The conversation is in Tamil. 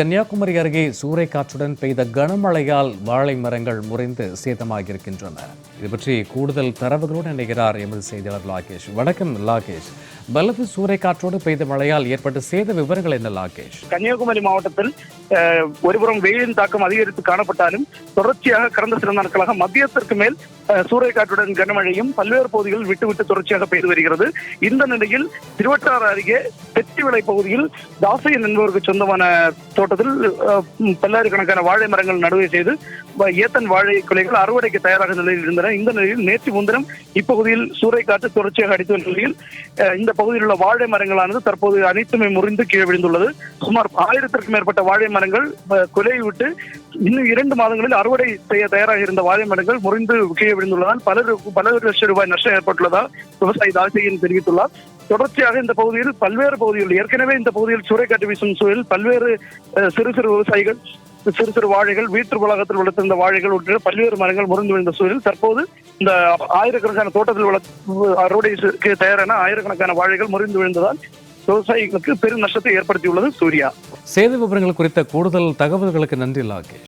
கன்னியாகுமரி அருகே சூறைக்காற்றுடன் பெய்த கனமழையால் வாழை மரங்கள் முறிந்து சேதமாகியிருக்கின்றன. இது பற்றி கூடுதல் தரவுகளோடு இணைகிறார் எமது செய்தியாளர் லாகேஷ். வணக்கம் லாகேஷ். பலத்த சூறைக்காற்றோடு பெய்த மழையால் ஏற்பட்ட சேத விவரங்கள் என்ன லாகேஷ்? கன்னியாகுமரி மாவட்டத்தில் ஒருபுறம் வெயிலின் தாக்கம் அதிகரித்து காணப்பட்டாலும் தொடர்ச்சியாக கடந்த சில நாட்களாக மதியத்திற்கு மேல் சூறைக்காற்றுடன் கனமழையும் பல்வேறு பகுதிகளில் விட்டுவிட்டு தொடர்ச்சியாக பெய்து வருகிறது. இந்த நிலையில் திருவட்டாறு அருகே தெற்றிவிளை பகுதியில் தாசையன் என்பவருக்கு சொந்தமான தோட்டத்தில் பல்லாயிர கணக்கான வாழை மரங்கள் நடுவே செய்து ஏத்தன் வாழை குலைகள் அறுவடைக்கு தயாராக நிலையில் இருந்தன. இந்த நிலையில் நேற்று முன்தினம் இப்பகுதியில் சூறைக்காற்று தொடர்ச்சியாக அடித்து வந்த நிலையில் அஹ், இந்த பகுதியில் உள்ள வாழை மரங்களானது தற்போது அனைத்துமே முறிந்து கீழே விழுந்துள்ளது. சுமார் ஆயிரத்திற்கும் மேற்பட்ட வாழை மரங்கள் கொலையை விட்டு இன்னும் இரண்டு மாதங்களில் அறுவடை செய்ய தயாராக இருந்த வாழை மரங்கள் முறிந்து கீழே விழுந்துள்ளதால் பலர் பல லட்சம் ரூபாய் நஷ்டம் ஏற்பட்டுள்ளதால் விவசாயி தாசையன் தெரிவித்துள்ளார். தொடர்ச்சியாக இந்த பகுதியில் பல்வேறு பகுதிகளில் ஏற்கனவே இந்த பகுதியில் சூறைக்காற்று வீசும் சூழலில் பல்வேறு சிறு சிறு விவசாயிகள் சிறு சிறு வாழைகள் வீட்டு உலகத்தில் வளர்த்திருந்த வாழைகள் உட்பட பல்வேறு மரங்கள் முறிந்து விழுந்த சூழலில் தற்போது இந்த ஆயிரக்கணக்கான தோட்டத்தில் வளர்த்து அறுவடைக்கு தயாரான ஆயிரக்கணக்கான வாழைகள் முறிந்து விழுந்ததால் விவசாயிகளுக்கு பெரும் நஷ்டத்தை ஏற்படுத்தியுள்ளது சூர்யா. சேத விவரங்கள் குறித்த கூடுதல் தகவல்களுக்கு நன்றி லாகேஷ்.